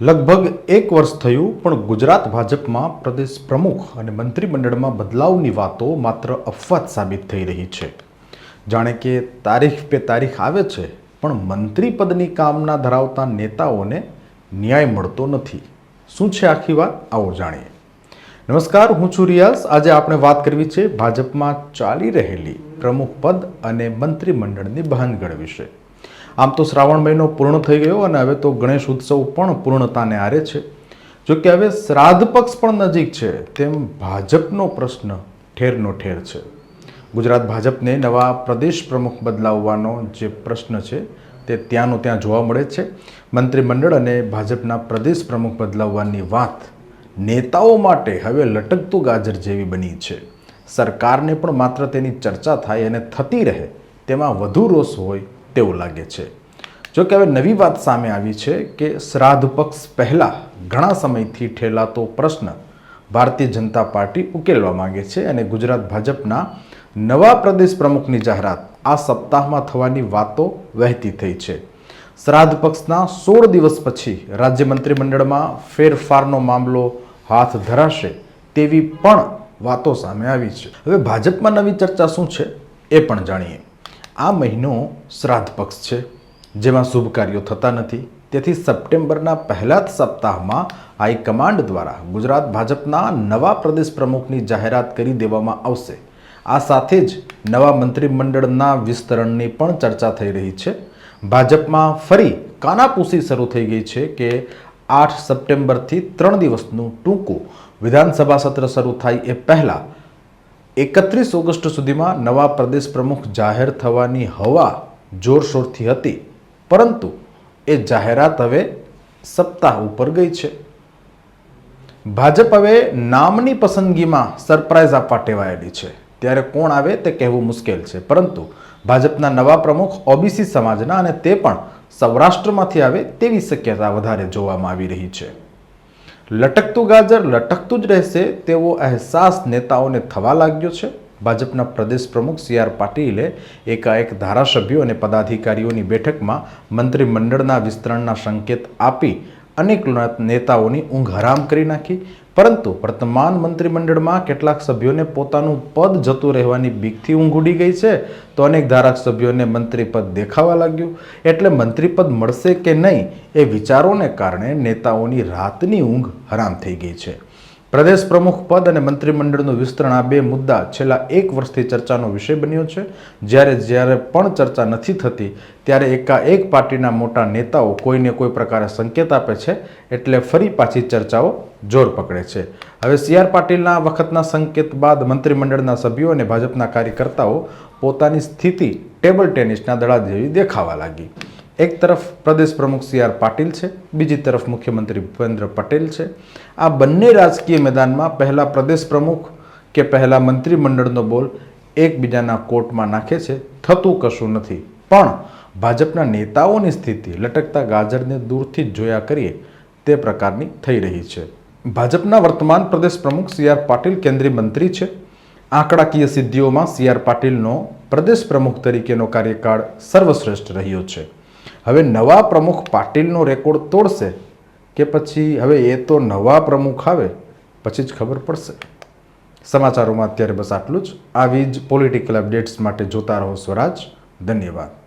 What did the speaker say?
લગભગ એક વર્ષ થયું, પણ ગુજરાત ભાજપમાં પ્રદેશ પ્રમુખ અને મંત્રીમંડળમાં બદલાવની વાતો માત્ર અફવાત સાબિત થઈ રહી છે. જાણે કે તારીખ પે તારીખ આવે છે, પણ મંત્રી પદની કામના ધરાવતા નેતાઓને ન્યાય મળતો નથી. શું છે આખી વાત? આવો જાણીએ. નમસ્કાર, હું છું રિયાઝ. આજે આપણે વાત કરવી છે ભાજપમાં ચાલી રહેલી પ્રમુખ પદ અને મંત્રીમંડળની બહાનગઢ વિશે. આમ તો શ્રાવણ મહિનો પૂર્ણ થઈ ગયો અને હવે તો ગણેશ ઉત્સવ પણ પૂર્ણતાને આરે છે. જો કે હવે શ્રાદ્ધ પક્ષ પણ નજીક છે, તેમ ભાજપનો પ્રશ્ન ઠેરનો ઠેર છે. ગુજરાત ભાજપને નવા પ્રદેશ પ્રમુખ બદલાવવાનો જે પ્રશ્ન છે, તે ત્યાંનો ત્યાં જોવા મળે છે. મંત્રીમંડળ અને ભાજપના પ્રદેશ પ્રમુખ બદલાવવાની વાત નેતાઓ માટે હવે લટકતું ગાજર જેવી બની છે. સરકારને પણ માત્ર તેની ચર્ચા થાય અને થતી રહે તેમાં વધુ રોષ હોય તેવું લાગે છે. જો કે હવે નવી વાત સામે આવી છે કે શ્રાદ્ધ પક્ષ પહેલાં ઘણા સમયથી ઠેલાતો પ્રશ્ન ભારતીય જનતા પાર્ટી ઉકેલવા માંગે છે અને ગુજરાત ભાજપના નવા પ્રદેશ પ્રમુખની જાહેરાત આ સપ્તાહમાં થવાની વાતો વહેતી થઈ છે. શ્રાદ્ધ પક્ષના સોળ દિવસ પછી રાજ્ય મંત્રીમંડળમાં ફેરફારનો મામલો હાથ ધરાશે તેવી પણ વાતો સામે આવી છે. હવે ભાજપમાં નવી ચર્ચા શું છે એ પણ જાણીએ. આ મહિનો શ્રાદ્ધ પક્ષ છે. જેમાં શુભ કાર્યો થતા નથી. તેથી સપ્ટેમ્બરના પહેલા જ સપ્તાહમાં હાઈકમાન્ડ દ્વારા ગુજરાત ભાજપના નવા પ્રદેશ પ્રમુખની જાહેરાત કરી દેવામાં આવશે. આ સાથે જ નવા મંત્રીમંડળના વિસ્તરણની પણ ચર્ચા થઈ રહી છે. ભાજપમાં ફરી કાનાપૂસી શરૂ થઈ ગઈ છે કે આઠ સપ્ટેમ્બરથી ત્રણ દિવસનું ટૂંકું વિધાનસભા સત્ર શરૂ થાય એ પહેલાં એકત્રીસ ઓગસ્ટ સુધીમાં નવા પ્રદેશ પ્રમુખ જાહેર થવાની હવા જોરશોરથી હતી, પરંતુ એ જાહેરાત હવે સપ્તાહ ઉપર ગઈ છે. ભાજપ હવે નામની પસંદગીમાં સરપ્રાઇઝ આપવા ટેવાયેલી છે. ત્યારે કોણ આવે તે કહેવું મુશ્કેલ છે, પરંતુ ભાજપના નવા પ્રમુખ ઓબીસી સમાજના અને તે પણ સૌરાષ્ટ્રમાંથી આવે તેવી શક્યતા વધારે જોવામાં આવી રહી છે. લટકતું ગાજર, લટકતું જ રહેશે તેવો અહેસાસ નેતાઓને થવા લાગ્યો છે. ભાજપના પ્રદેશ પ્રમુખ સી આર પાટીલે એકાએક ધારાસભ્યો અને પદાધિકારીઓની બેઠકમાં મંત્રીમંડળના વિસ્તરણના સંકેત આપી અનેક નેતાઓની ઊંઘ હરામ કરી નાખી. પરંતુ વર્તમાન મંત્રીમંડળમાં કેટલાક સભ્યોને પોતાનું પદ જતું રહેવાની બીકથી ઊંઘ ઉડી ગઈ છે, તો અનેક ધારાસભ્યોને મંત્રીપદ દેખાવા લાગ્યું. એટલે મંત્રીપદ મળશે કે નહીં એ વિચારોને કારણે નેતાઓની રાતની ઊંઘ હરામ થઈ ગઈ છે. પ્રદેશ પ્રમુખ પદ અને મંત્રીમંડળનું વિસ્તરણ આ બે મુદ્દા છેલ્લા એક વર્ષથી ચર્ચાનો વિષય બન્યો છે. જ્યારે જ્યારે પણ ચર્ચા નથી થતી, ત્યારે એકાએક પાર્ટીના મોટા નેતાઓ કોઈને કોઈ પ્રકારે સંકેત આપે છે એટલે ફરી પાછી ચર્ચાઓ જોર પકડે છે. હવે સી આર પાટીલના વખતના સંકેત બાદ મંત્રીમંડળના સભ્યો અને ભાજપના કાર્યકર્તાઓ પોતાની સ્થિતિ ટેબલ ટેનિસના દડા જેવી દેખાવા લાગી. એક તરફ પ્રદેશ પ્રમુખ સી આર પાટીલ છે, બીજી તરફ મુખ્યમંત્રી ભૂપેન્દ્ર પટેલ છે. આ બંને રાજકીય મેદાનમાં પહેલાં પ્રદેશ પ્રમુખ કે પહેલાં મંત્રીમંડળનો બોલ એકબીજાના કોર્ટમાં નાખે છે, થતું કશું નથી. પણ ભાજપના નેતાઓની સ્થિતિ લટકતા ગાજરને દૂરથી જ જોયા કરીએ, તે પ્રકારની થઈ રહી છે. ભાજપના વર્તમાન પ્રદેશ પ્રમુખ સી આર પાટીલ કેન્દ્રીય મંત્રી છે. આંકડાકીય સિદ્ધિઓમાં સી આર પાટીલનો પ્રદેશ પ્રમુખ તરીકેનો કાર્યકાળ સર્વશ્રેષ્ઠ રહ્યો છે. હવે નવા પ્રમુખ પાટીલનો રેકોર્ડ તોડશે કે પછી હવે એ તો નવા પ્રમુખ આવે, પછી જ ખબર પડશે. સમાચારોમાં અત્યારે બસ આટલું જ. આવી જ પોલિટિકલ અપડેટ્સ માટે જોતા રહો સ્વરાજ. ધન્યવાદ.